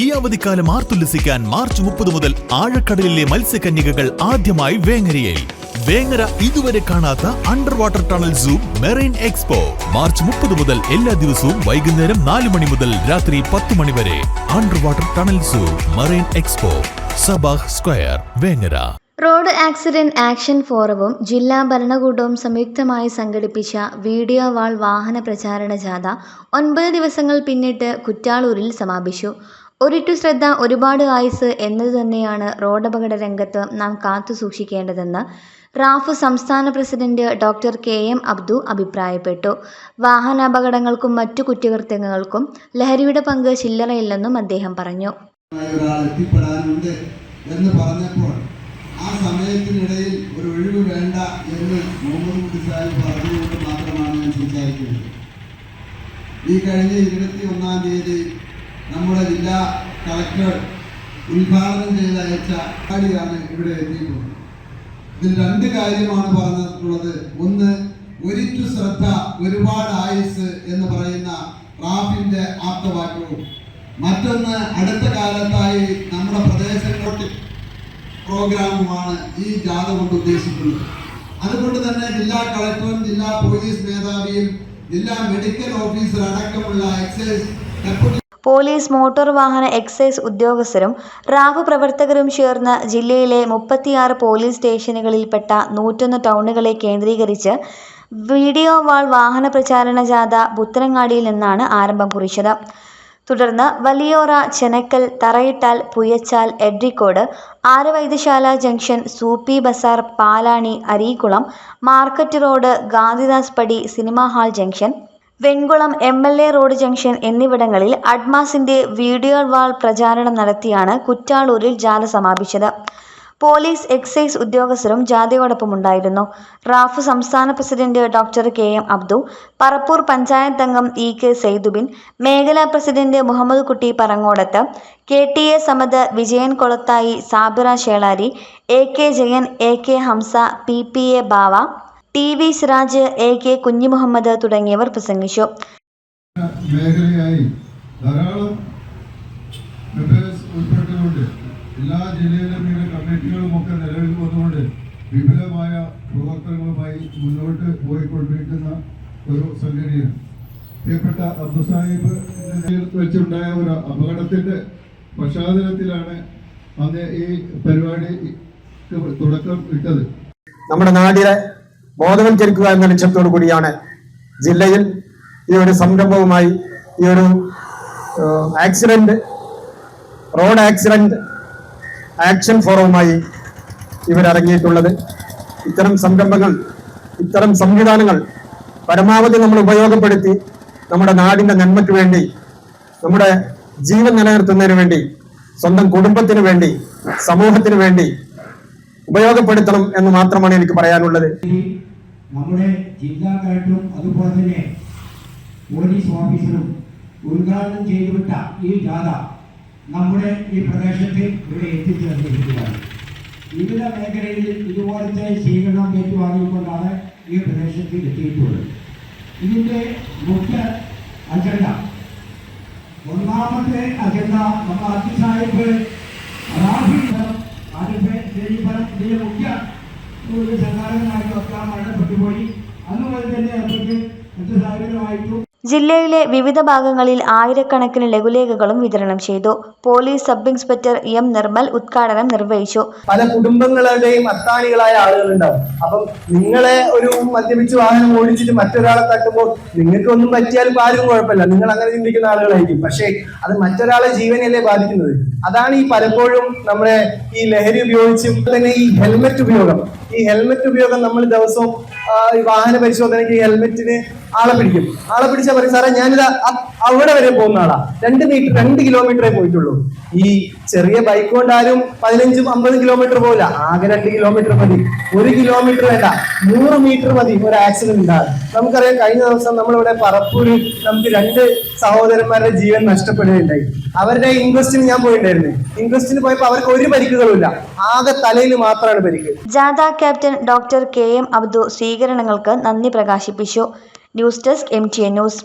ഈ അവധിക്കാലം ആർത്തുല്ലസിക്കാൻ മാർച്ച് മുപ്പത് മുതൽ ആഴക്കടലിലെ മത്സ്യകന്യകകൾ ആദ്യമായി വേങ്ങരയിൽ. വേങ്ങര ഇതുവരെ കാണാത്ത under water tunnel zoo marine expo. March മുപ്പത് മുതൽ എല്ലാ ദിവസവും വൈകുന്നേരം നാല് മണി മുതൽ രാത്രി പത്ത് മണി വരെ under water tunnel zoo marine expo Sabah square Vengara. Road accident action ഫോറവും ജില്ലാ ഭരണകൂടവും സംയുക്തമായി സംഘടിപ്പിച്ച വീഡിയോ വാൾ വാഹന പ്രചാരണ ജാഥ ഒൻപത് ദിവസങ്ങൾ പിന്നിട്ട് കുറ്റാളൂരിൽ സമാപിച്ചു. ഒരിറ്റു ശ്രദ്ധ ഒരുപാട് ആയുസ് എന്നത് തന്നെയാണ് റോഡപകട രംഗത്ത് നാം കാത്തു സൂക്ഷിക്കേണ്ടതെന്ന് റാഫ് സംസ്ഥാന president doctor K M Abdu അഭിപ്രായപ്പെട്ടു. വാഹനാപകടങ്ങൾക്കും മറ്റു കുറ്റകൃത്യങ്ങൾക്കും ലഹരിയുടെ പങ്ക് ചില്ലറയില്ലെന്നും അദ്ദേഹം പറഞ്ഞു. എന്ന് പറഞ്ഞപ്പോൾ ആ സമയത്തിനിടയിൽ ഒരു ഒഴിവ് വേണ്ട എന്ന് മുഹമ്മദ് കുട്ടി സാഹിബ് പറഞ്ഞുകൊണ്ട് മാത്രമാണ് ഞാൻ സംസാരിക്കുന്നത്. ഈ കഴിഞ്ഞ ഇരുപത്തി ഒന്നാം തീയതി നമ്മുടെ ജില്ലാ കളക്ടർ ഉദ്ഘാടനം ചെയ്ത് അയച്ച കാര്യമാണ് ഇവിടെ എത്തിയിട്ടുള്ളത്. ഇതിൽ രണ്ട് കാര്യമാണ് പറഞ്ഞിട്ടുള്ളത്. ഒന്ന് ഒരിറ്റു ശ്രദ്ധ ഒരുപാട് ആയുസ് എന്ന് പറയുന്ന റാഫിന്റെ ആപ്തവാക്യവും. മറ്റൊന്ന് അടുത്ത കാലത്തായി നമ്മുടെ പ്രദേശങ്ങളിൽ പ്രോഗ്രാമുമാണ് ഈ ജാഥ കൊണ്ട് ഉദ്ദേശിക്കുന്നത്. അതുകൊണ്ട് തന്നെ ജില്ലാ കളക്ടറും ജില്ലാ പോലീസ് മേധാവിയും ജില്ലാ മെഡിക്കൽ ഓഫീസർ അടക്കമുള്ള എക്സൈസ് ഡെപ്യൂട്ടി പോലീസ് മോട്ടോർ വാഹന എക്സൈസ് ഉദ്യോഗസ്ഥരും റാഫ് പ്രവർത്തകരും ചേർന്ന് ജില്ലയിലെ മുപ്പത്തിയാറ് പോലീസ് സ്റ്റേഷനുകളിൽപ്പെട്ട നൂറ്റൊന്ന് ടൗണുകളെ കേന്ദ്രീകരിച്ച് വീഡിയോ വാൾ വാഹന പ്രചാരണ ജാഥ പുത്തനങ്ങാടിയിൽ നിന്നാണ് ആരംഭം കുറിച്ചത്. തുടർന്ന് Valiyora Chenakkal Tharayittal Puyachal Edarikode Aryavaidyasala junction Soopi Bazar Palani Areekulam market road Gandhidas Padi cinema hall junction Vengulam M L A road junction എന്നിവിടങ്ങളിൽ അഡ്മാസിന്റെ വീഡിയോ വാൾ പ്രചാരണം നടത്തിയാണ് കുറ്റാളൂരിൽ ജാഥ സമാപിച്ചത്. പോലീസ് എക്സൈസ് ഉദ്യോഗസ്ഥരും ജാഥയോടൊപ്പമുണ്ടായിരുന്നു. റാഫ് സംസ്ഥാന president doctor K M Abdu Parappur panchayat അംഗം E K Saithubin മേഖലാ president Muhammad Kutty Parangodath K T A Samad Vijayan Kolathayi Sabira Shelari A K Jayan A K Hamsa P P A Bava T V Siraj A K Kunjimuhammad തുടങ്ങിയവർ പ്രസംഗിച്ചു. മേഖലയായി ധാരാളം ഉൾപ്പെട്ടുകൊണ്ട് എല്ലാ ജില്ലയിലും ഇങ്ങനെ കമ്മിറ്റികളും ഒക്കെ നിലവിൽ വന്നുകൊണ്ട് വിപുലമായ പ്രവർത്തനങ്ങളുമായി മുന്നോട്ട് പോയിക്കൊണ്ടിരിക്കുന്ന ഒരു സംഘടനയാണ്. പ്രിയപ്പെട്ട അബ്ദു സാഹിബ് വെച്ചുണ്ടായ ഒരു അപകടത്തിന്റെ പശ്ചാത്തലത്തിലാണ് അന്ന് ഈ പരിപാടിക്ക് തുടക്കം ഇട്ടത്. നമ്മുടെ നാടിനെ ബോധവൽക്കരിക്കുക എന്ന ലക്ഷ്യത്തോടു കൂടിയാണ് ജില്ലയിൽ ഈ ഒരു സംരംഭവുമായി ഈ ഒരു ആക്സിഡന്റ് റോഡ് ആക്സിഡന്റ് ആക്ഷൻ ഫോറവുമായി ഇവരിറങ്ങിയിട്ടുള്ളത് ഇത്തരം സംരംഭങ്ങൾ ഇത്തരം സംവിധാനങ്ങൾ പരമാവധി നമ്മൾ ഉപയോഗപ്പെടുത്തി നമ്മുടെ നാടിന്റെ നന്മയ്ക്ക് വേണ്ടി നമ്മുടെ ജീവൻ നിലനിർത്തുന്നതിന് വേണ്ടി സ്വന്തം കുടുംബത്തിന് വേണ്ടി സമൂഹത്തിന് വേണ്ടി ഉപയോഗപ്പെടുത്തണം എന്ന് മാത്രമാണ് എനിക്ക് പറയാനുള്ളത്. നമ്മുടെ ജില്ലാ കളക്ടറും അതുപോലെ തന്നെ പോലീസ് ഓഫീസറും ഉദ്ഘാടനം ചെയ്തുവിട്ട ഈ ജാഥ നമ്മുടെ ഈ പ്രദേശത്ത് ഇവിടെ എത്തിച്ചേർന്നിരിക്കുകയാണ് വിവിധ മേഖലകളിൽ ഇതുപോലത്തെ സ്വീകരണം ഏറ്റുവാങ്ങിക്കൊണ്ടാണ് ഈ പ്രദേശത്ത് എത്തിയിട്ടുള്ളത്. ഇതിന്റെ മുഖ്യ അജണ്ട ഒന്നാമത്തെ അജണ്ട നമ്മൾ അതിസാഹിബ് റാഫിഫലം ആദ്യത്തെ ഫലം ഇതിലെ മുഖ്യ ഒരു സംഘാടകനായി ഒക്കെ മരണപ്പെട്ടുപോയി അന്ന് മുതൽ തന്നെ അവർക്ക് മറ്റു ജില്ലയിലെ വിവിധ ഭാഗങ്ങളിൽ ആയിരക്കണക്കിന് ലഘുലേഖകളും വിതരണം ചെയ്തു. Police sub inspector M Nirmal ഉദ്ഘാടനം നിർവഹിച്ചു. പല കുടുംബങ്ങളുടെയും അത്താണികളായ ആളുകളുണ്ടാവും. അപ്പം നിങ്ങളെ ഒരു മദ്യപിച്ച് വാഹനം ഓടിച്ചിട്ട് മറ്റൊരാളെ തട്ടുമ്പോൾ നിങ്ങൾക്ക് ഒന്നും പറ്റിയാലും ആരും കുഴപ്പമില്ല. നിങ്ങൾ അങ്ങനെ ചിന്തിക്കുന്ന ആളുകളായിരിക്കും. പക്ഷേ അത് മറ്റൊരാളെ ജീവനല്ലേ ബാധിക്കുന്നത്? അതാണ് ഈ പലപ്പോഴും നമ്മുടെ ഈ ലഹരി ഉപയോഗിച്ചും തന്നെ ഈ ഹെൽമെറ്റ് ഉപയോഗം. ഈ ഹെൽമെറ്റ് ഉപയോഗം നമ്മൾ ദിവസവും വാഹന പരിശോധനയ്ക്ക് ഹെൽമെറ്റിന് ആളെ പിടിക്കും. ആളെ പിടിച്ചാൽ പറയും സാറേ ഞാനിത് അവിടെ വരെ പോകുന്ന ആളാ. രണ്ട് മീറ്റർ രണ്ട് കിലോമീറ്ററേ പോയിട്ടുള്ളൂ. ഈ ചെറിയ ബൈക്ക് കൊണ്ട് ആരും പതിനഞ്ചും അമ്പതും കിലോമീറ്റർ പോകില്ല ആകെ രണ്ട് കിലോമീറ്റർ മതി. ഒരു കിലോമീറ്റർ വേണ്ട. നൂറ് മീറ്റർ മതി ഒരു ആക്സിഡന്റ് ഉണ്ടാകും നമുക്കറിയാം കഴിഞ്ഞ ദിവസം നമ്മളിവിടെ പറപ്പൂരിൽ നമുക്ക് രണ്ട് സഹോദരന്മാരുടെ ജീവൻ നഷ്ടപ്പെടുകയുണ്ടായി. അവരുടെ ഇൻവെസ്റ്റിന് ഞാൻ പോയിട്ടുണ്ടായിരുന്നു. ഇൻവെസ്റ്റിന് പോയപ്പോൾ അവർക്ക് ഒരു പരിക്കുകളുമില്ല. ആകെ തലയിൽ മാത്രമാണ് പരിക്ക്. ജാഥ captain doctor K M Abdu സ്വീകരണങ്ങൾക്ക് നന്ദി പ്രകാശിപ്പിച്ചു. News desk M T A news.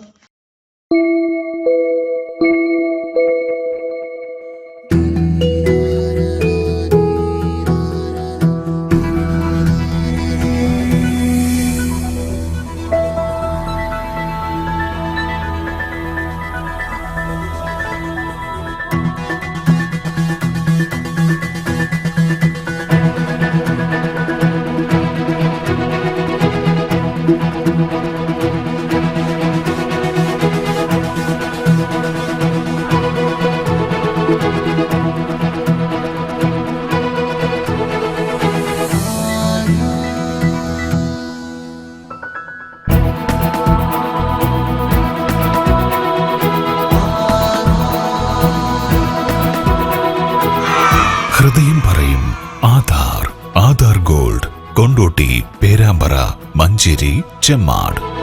ഹൃദയം പറയും ആധാർ ആധാർ ഗോൾഡ് കൊണ്ടോട്ടി പേരാമ്പറ മഞ്ചേരി ചെമ്മാട്.